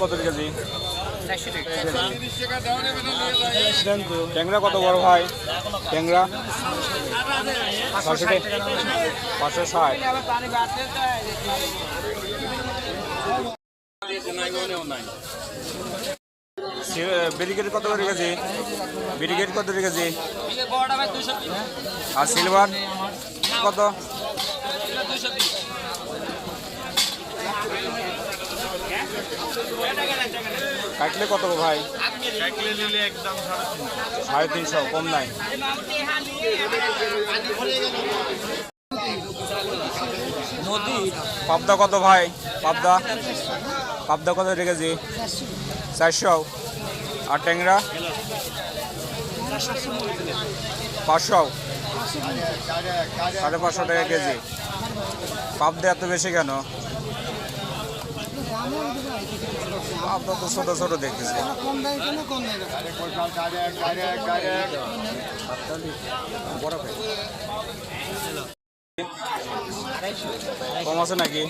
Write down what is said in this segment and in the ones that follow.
কত কেজি? ট্যাংরা কত বড় ভাই? ট্যাংরা? পাঁচশো ষাট। ব্রিগেড কত করে কেজি? ব্রিগেড কত কেজি? আর সিলভার? কত? কাটলে কত গো ভাই? সাড়ে তিনশো। কম নাই। পাবদা কত ভাই? পাবদা? পাবদা কত রেখেছি? চারশো। আর ট্যাংরা? পাঁচশো। সাড়ে পাঁচশো টাকা কেজি। পাবদা এত বেশি কেন? পাবদা তো ছোটো ছোটো দেখতেছি কম আছে নাকি?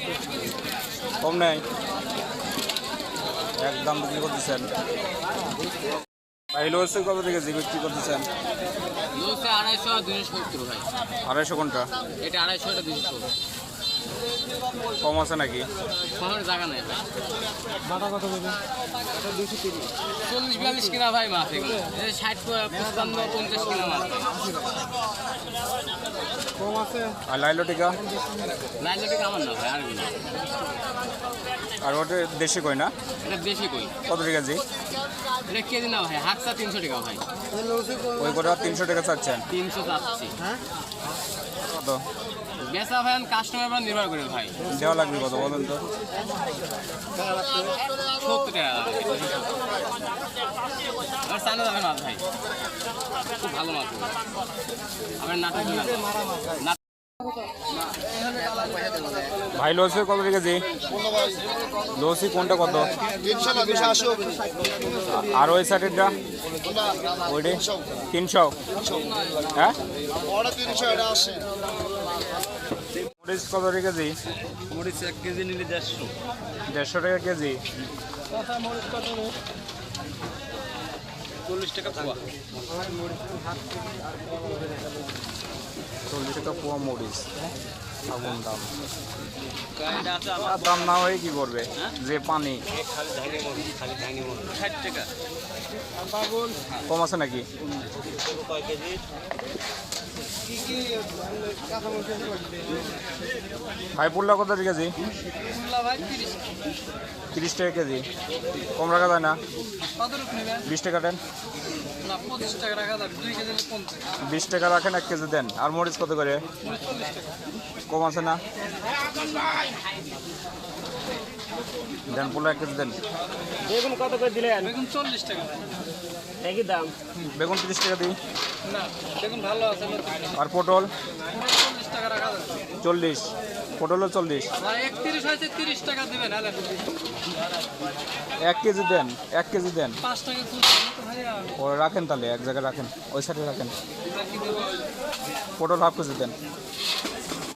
কম নেই? একদম বিক্রি করতেছেন। কত থেকে বিক্রি করতেছেন? আড়াইশো ভাই। কোনটা? এটা আড়াইশো এটা দুশো কম আছে নাকি? শহরের জায়গা নেই। ভাই চল্লিশ বিয়াল্লিশ কিনা ভাই মাছ এগুলো ষাট পঁচপান্ন পঞ্চাশ কিনা মাছ আর লাইলো টিকা আমার না ভাই আর আর ওটা দেশি কই না? এটা বেশি কই? কত টাকা জি এটা কেজি না ভাই হাতটা তিনশো টাকা ভাই। ওই করে তিনশো টাকা চাচ্ছেন? তিনশো চাচ্ছি। কত বেচা ভাই কাস্টমার উপর নির্ভর করে ভাই। দেওয়া লাগবে কত বলেন তো? সত্তর টাকা আর চানা যাবে মাছ ভাই। খুব ভালো মাছ আমার নাটক ভাই লসি কত জি লসি কোনটা কত? আর ওই সাইডেরটা? ওইটি? তিনশো। হ্যাঁ? তিনশো মরিচ কত টাকা কেজি? মরিচ এক কেজি নিলে দেড়শো। দেড়শো টাকা কেজি। চল্লিশ টাকা পোয়া। চল্লিশ টাকা পোয়া মরিচ। আগুন দাম আর দাম না হয়ে কি করবে? যে পানি। কম আছে নাকি? ভাই পুল্লা কত কেজি? তিরিশ টাকা কেজি। কম রাখা যায় না? বিশ টাকা দেন। বিশ টাকা রাখেন এক কেজি দেন। আর মরিচ কত করে? কম আছে না? দেন পুল্লা এক কেজি দেন। বেগুন কত করে দিলেন? বেগুন চল্লিশ টাকা। একই দাম। বেগুন তিরিশ টাকা দিই। না বেগুন ভালো আছে আর পটল? চল্লিশ টাকা রাখা চল্লিশ। পটলও চল্লিশ। একত্রিশ হয়েছে তিরিশ টাকা দেবেন হ্যাঁ এক কেজি দেন এক কেজি দেন। ও রাখেন তাহলে এক জায়গায় রাখেন। ওই সাইডে রাখেন। পটল হাফ কেজি দেন।